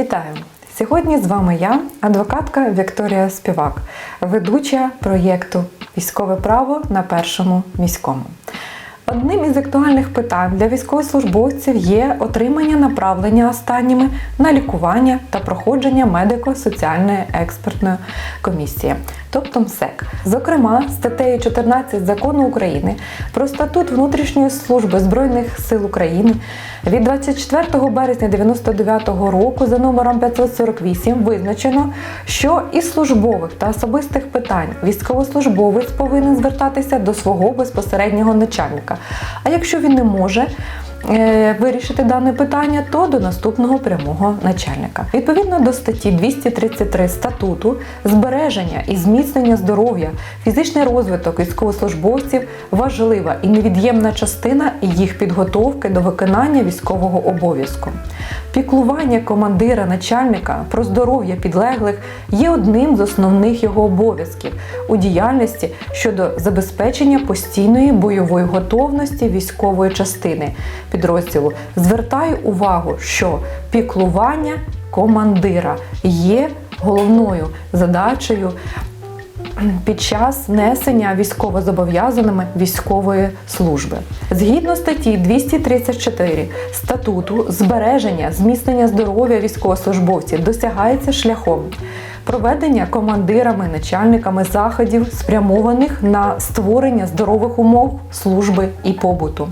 Вітаю! Сьогодні з вами я, адвокатка Вікторія Співак, ведуча проєкту Військове право на першому міському. Одним із актуальних питань для військовослужбовців є отримання направлення останніми на лікування та проходження медико-соціальної експертної комісії, тобто МСЕК. Зокрема, статтею 14 закону України про статут внутрішньої служби Збройних сил України від 24 березня 1999 року за номером 548 визначено, що із службових та особистих питань військовослужбовець повинен звертатися до свого безпосереднього начальника. А якщо він не може вирішити дане питання, то до наступного прямого начальника. Відповідно до статті 233 статуту, збереження і зміцнення здоров'я, фізичний розвиток військовослужбовців важлива і невід'ємна частина їх підготовки до виконання військового обов'язку. Піклування командира начальника про здоров'я підлеглих є одним з основних його обов'язків у діяльності щодо забезпечення постійної бойової готовності військової частини підрозділу. Звертаю увагу, що піклування командира є головною задачею під час несення військовозобов'язаними військової служби. Згідно статті 234 статуту збереження зміцнення здоров'я військовослужбовців досягається шляхом проведення командирами, начальниками заходів, спрямованих на створення здорових умов служби і побуту,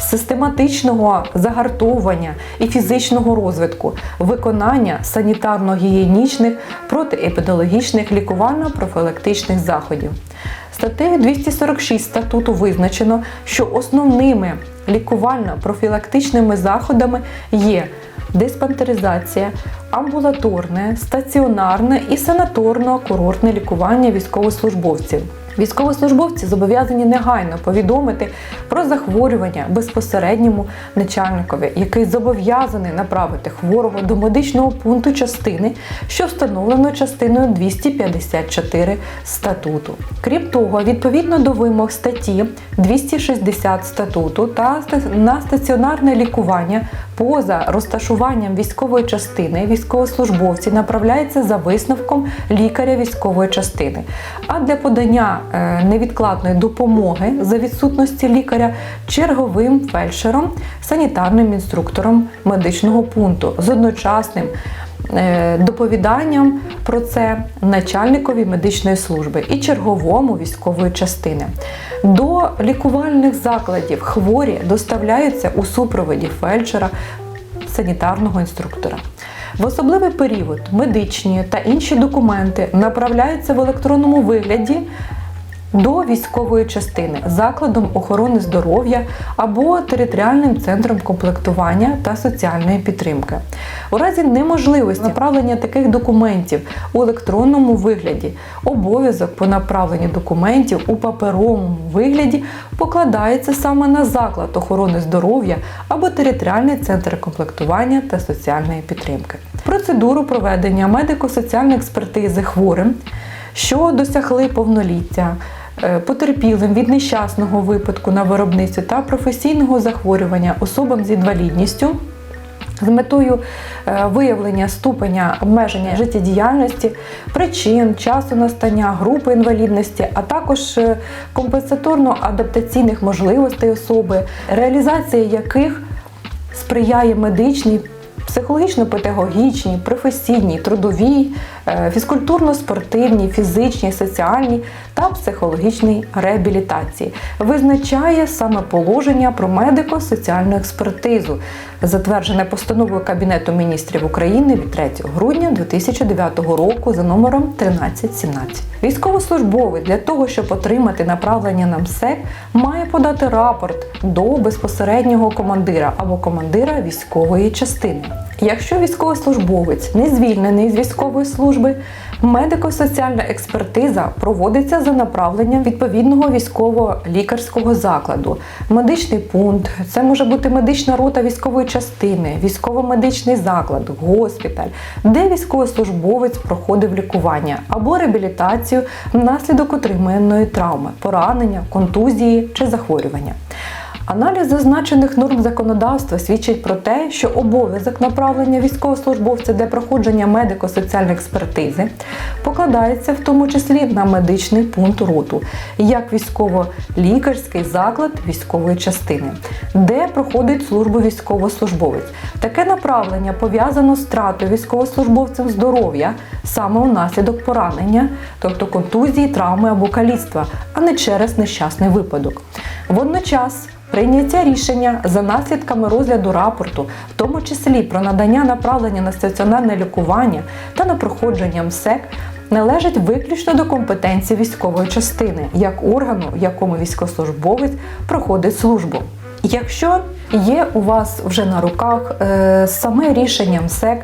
систематичного загартовування і фізичного розвитку, виконання санітарно-гігієнічних, протиепідеміологічних лікувально-профілактичних заходів. Статтею 246 статуту визначено, що основними лікувально-профілактичними заходами є диспансеризація, амбулаторне, стаціонарне і санаторно-курортне лікування військовослужбовців. Військовослужбовці зобов'язані негайно повідомити про захворювання безпосередньому начальникові, який зобов'язаний направити хворого до медичного пункту частини, що встановлено частиною 254 статуту. Крім того, відповідно до вимог статті 260 статуту та на стаціонарне лікування поза розташуванням військової частини військовослужбовці направляються за висновком лікаря військової частини. А для подання невідкладної допомоги за відсутності лікаря черговим фельдшером, санітарним інструктором медичного пункту з одночасним. е, Доповіданням про це начальникові медичної служби і черговому військової частини. До лікувальних закладів хворі доставляються у супроводі фельдшера, санітарного інструктора. В особливий період медичні та інші документи направляються в електронному вигляді до військової частини, закладом охорони здоров'я або територіальним центром комплектування та соціальної підтримки. У разі неможливості направлення таких документів у електронному вигляді, обов'язок по направленню документів у паперовому вигляді покладається саме на заклад охорони здоров'я або територіальний центр комплектування та соціальної підтримки. Процедуру проведення медико-соціальної експертизи хворим що досягли повноліття, потерпілим від нещасного випадку на виробництві та професійного захворювання особам з інвалідністю. З метою е, виявлення ступеня обмеження життєдіяльності, причин, часу настання, групи інвалідності, а також е, компенсаторно-адаптаційних можливостей особи, реалізація яких сприяє медичній, психологічно-педагогічній, професійній, трудовій, е, фізкультурно-спортивній, фізичній, соціальній та психологічній реабілітації. Визначає саме положення про медико-соціальну експертизу, затверджене постановою Кабінету міністрів України від 3 грудня 2009 року за номером 1317. Військовослужбовець для того, щоб отримати направлення на МСЕК, має подати рапорт до безпосереднього командира або командира військової частини. Якщо військовослужбовець не звільнений з військової служби, медико-соціальна експертиза проводиться за направленням відповідного військово-лікарського закладу, медичний пункт, це може бути медична рота військової частини, військово-медичний заклад, госпіталь, де військовослужбовець проходив лікування або реабілітацію внаслідок отриманої травми, поранення, контузії чи захворювання. Аналіз зазначених норм законодавства свідчить про те, що обов'язок направлення військовослужбовця для проходження медико-соціальної експертизи покладається в тому числі на медичний пункт роту, як військово-лікарський заклад військової частини, де проходить службу військовослужбовець. Таке направлення пов'язано з втратою військовослужбовцем здоров'я саме унаслідок поранення, тобто контузії, травми або каліцтва, а не через нещасний випадок. Водночас Прийняття рішення за наслідками розгляду рапорту, в тому числі про надання направлення на стаціонарне лікування та на проходження МСЕК, належить виключно до компетенції військової частини, як органу, в якому військовослужбовець проходить службу. Якщо є у вас вже на руках е, саме рішення МСЕК,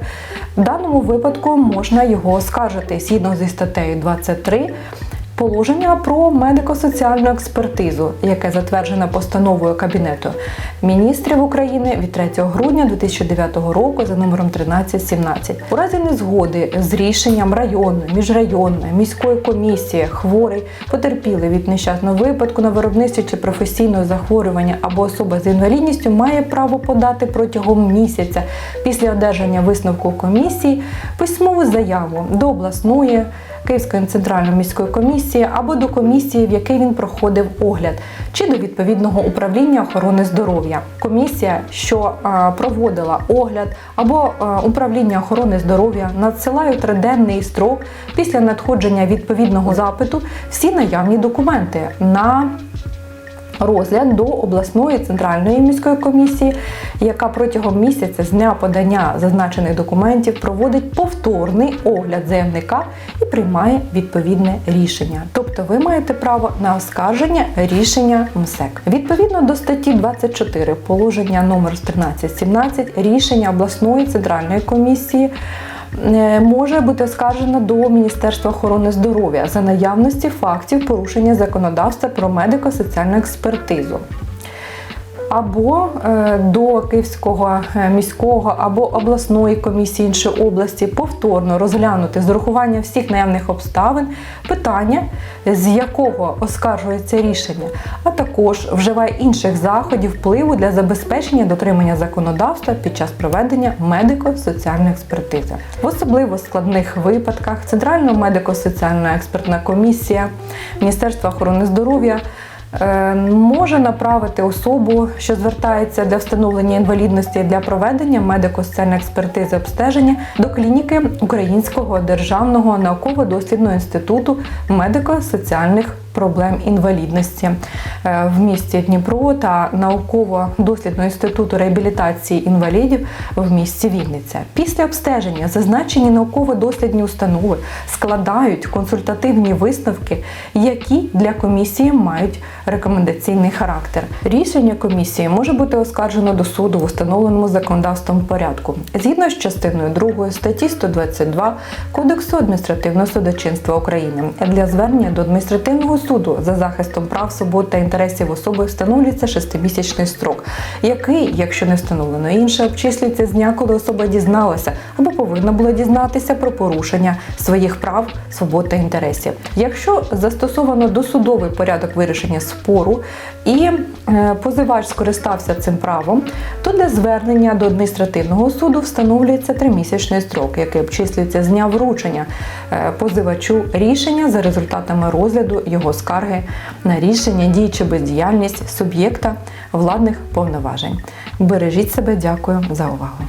в даному випадку можна його оскаржити згідно зі статтею 23 Положення про медико-соціальну експертизу, яке затверджено постановою Кабінету міністрів України від 3 грудня 2009 року за номером 1317. У разі незгоди з рішенням районної, міжрайонної, міської комісії, хворий, потерпілий від нещасного випадку на виробництві чи професійного захворювання або особа з інвалідністю має право подати протягом місяця після одержання висновку комісії письмову заяву до обласної. Київської центральної міської комісії або до комісії, в якій він проходив огляд, чи до відповідного управління охорони здоров'я. Комісія, що проводила огляд, або управління охорони здоров'я надсилає триденний строк після надходження відповідного запиту всі наявні документи на розгляд до обласної центральної міської комісії, яка протягом місяця з дня подання зазначених документів проводить повторний огляд заявника і приймає відповідне рішення. Тобто ви маєте право на оскарження рішення МСЕК. Відповідно до статті 24 положення номер 1317 рішення обласної центральної комісії. Е, Може бути оскаржена до Міністерства охорони здоров'я за наявності фактів порушення законодавства про медико-соціальну експертизу або е, до Київського е, міського або обласної комісії іншої області повторно розглянути з урахуванням всіх наявних обставин питання, з якого оскаржується рішення, а також вживає інших заходів впливу для забезпечення дотримання законодавства під час проведення медико-соціальної експертизи. В особливо складних випадках Центральна медико-соціальна експертна комісія Міністерства охорони здоров'я може направити особу, що звертається для встановлення інвалідності для проведення медико-соціальної експертизи обстеження до клініки Українського державного науково-дослідного інституту медико-соціальних проблем інвалідності е, в місті Дніпро та науково-дослідного інституту реабілітації інвалідів в місті Вінниця. Після обстеження зазначені науково-дослідні установи складають консультативні висновки, які для комісії мають рекомендаційний характер. Рішення комісії може бути оскаржено до суду в установленому законодавством порядку згідно з частиною 2 статті 122 Кодексу адміністративного судочинства України для звернення до адміністративного суду за захистом прав, свобод та інтересів особи встановлюється шестимісячний строк, який, якщо не встановлено інше, обчислюється з дня, коли особа дізналася або повинна була дізнатися про порушення своїх прав, свобод та інтересів. Якщо застосовано досудовий порядок вирішення спору і е, позивач скористався цим правом, то для звернення до адміністративного суду встановлюється тримісячний строк, який обчислюється з дня вручення е, позивачу рішення за результатами розгляду його скарги на рішення, дії чи бездіяльність суб'єкта владних повноважень. Бережіть себе, дякую за увагу.